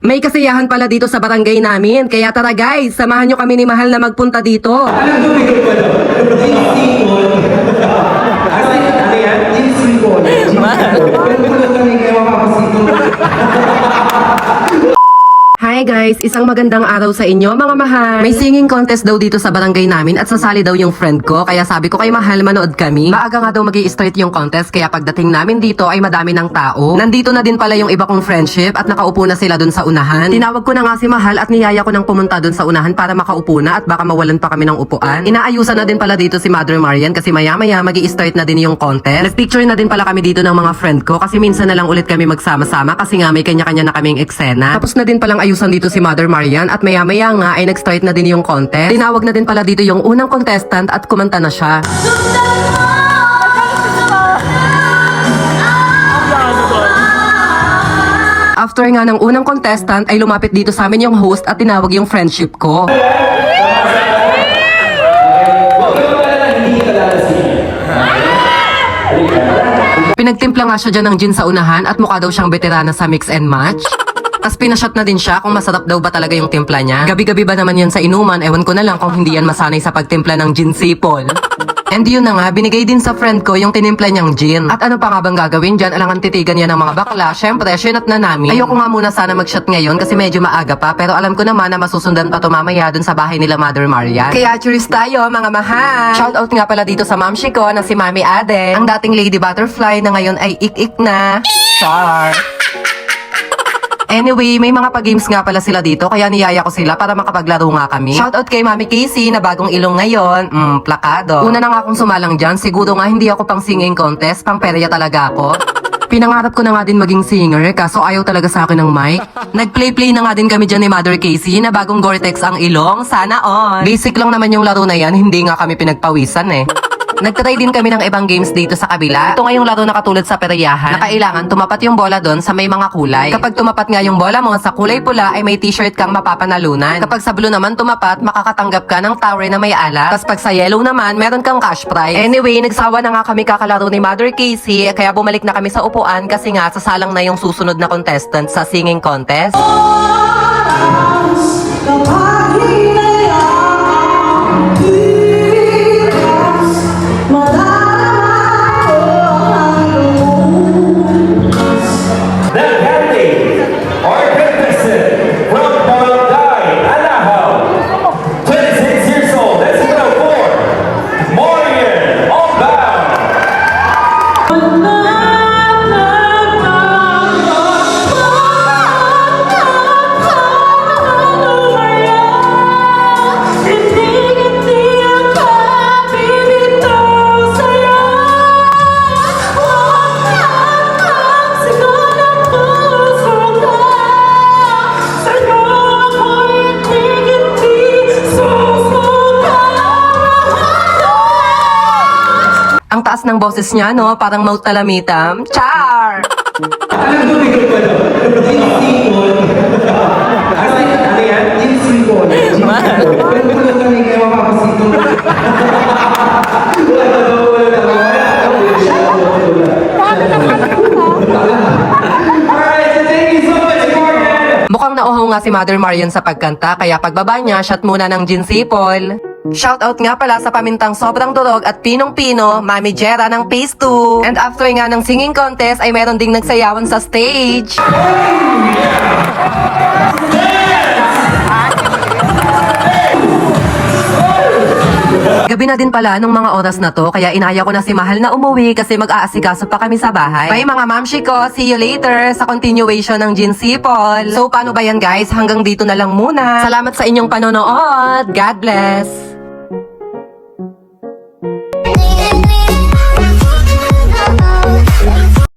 May kasiyahan pala dito sa barangay namin. Kaya tara guys, samahan nyo kami ni Mahal na magpunta dito. Anong? G-Sipol. Ano ano yan? G-Sipol. G-Sipol. Ano ko lang kami kayo mapapasipol. Hi isang magandang araw sa inyo mga mahal. May singing contest daw dito sa barangay namin at sasali daw yung friend ko. Kaya sabi ko kay mahal manood kami. Maaga nga daw mag start yung contest kaya pagdating namin dito ay madami ng tao. Nandito na din pala yung iba kong friendship at nakaupo na sila dun sa unahan. Tinawag ko na nga si mahal at niyaya ko nang pumunta dun sa unahan para makaupo na at baka mawalan pa kami ng upuan. Inaayusan na din pala dito si Mother Marian kasi maya maya mag start na din yung contest. Nagpicture na din pala kami dito ng mga friend ko kasi minsan na lang ulit kami magsama-sama kasi nga may kanya-kanya na kaming eksena. Tapos na din palang ayusan dito si Mother Marian at maya-maya nga ay nag-start na din yung contest. Tinawag na din pala dito yung unang contestant at kumanta na siya. After nga ng unang contestant ay lumapit dito sa amin yung host at tinawag yung friendship ko. Pinagtimpla nga siya dyan ng gin sa unahan at mukha daw siyang veterana sa mix and match. Tapos pinashot na din siya kung masarap daw ba talaga yung timpla niya. Gabi-gabi ba naman yan sa inuman, ewan ko na lang kung hindi yan masanay sa pagtimpla ng gin sipol. And yun na nga, binigay din sa friend ko yung tinimpla niyang gin. At ano pa nga bang gagawin dyan? Alangan titigan niya ng mga bakla. Syempre, shinat na namin. Ayoko nga muna sana mag-shot ngayon kasi medyo maaga pa. Pero alam ko naman na masusundan pa to mamaya dun sa bahay nila Mother Maria. Kaya cheers tayo, mga mahal! Shoutout nga pala dito sa mamshi ko na si Mami Ade. Ang dating Lady Butterfly na ngayon ay ik-ik na. Char! Anyway, may mga pag-games nga pala sila dito kaya niyaya ko sila para makapaglaro nga kami. Shoutout kay Mami Casey na bagong ilong ngayon. Mm, plakado. Una na nga akong sumalang dyan. Siguro nga hindi ako pang singing contest. Pang perya talaga ako. Pinangarap ko na nga din maging singer kaso ayaw talaga sa akin ng mic. Nag-play-play na nga din kami dyan ni Mother Casey na bagong Gore-Tex ang ilong. Sana on. Basic lang naman yung laro na yan. Hindi nga kami pinagpawisan eh. Nagtry din kami ng ibang games dito sa kabila. Ito nga yung laro na katulad sa perayahan. Na kailangan tumapat yung bola doon sa may mga kulay. Kapag tumapat nga yung bola mo sa kulay pula ay may t-shirt kang mapapanalunan. Kapag sa blue naman tumapat, makakatanggap ka ng tower na may ala. Tapos pag sa yellow naman, meron kang cash prize. Anyway, nagsawa na nga kami kakalaro ni Mother Casey kaya bumalik na kami sa upuan kasi nga sasalang na yung susunod na contestant sa singing contest. Kapag taas ng boses niya, no? Parang mouth talamitam. Char! Gumigil ko doon? G-Sipol. Ano ano yan? Ano lang kami na daw, wala na Alright, so thank you so much, Morgan. Mukhang nauhaw nga si Mother Marian sa pagkanta, kaya pagbaba niya, shot muna ng gin sipol. Shoutout nga pala sa pamintang sobrang durog at pinong-pino, Mami Jera ng Phase 2. And after nga ng singing contest ay meron ding nagsayawan sa stage. Gabi na din pala nung mga oras na to, kaya inaya ko na si Mahal na umuwi kasi mag-aasikaso pa kami sa bahay. Bye mga mamshi ko, see you later sa continuation ng Gin Sipol. So paano ba yan guys? Hanggang dito na lang muna. Salamat sa inyong panonood. God bless!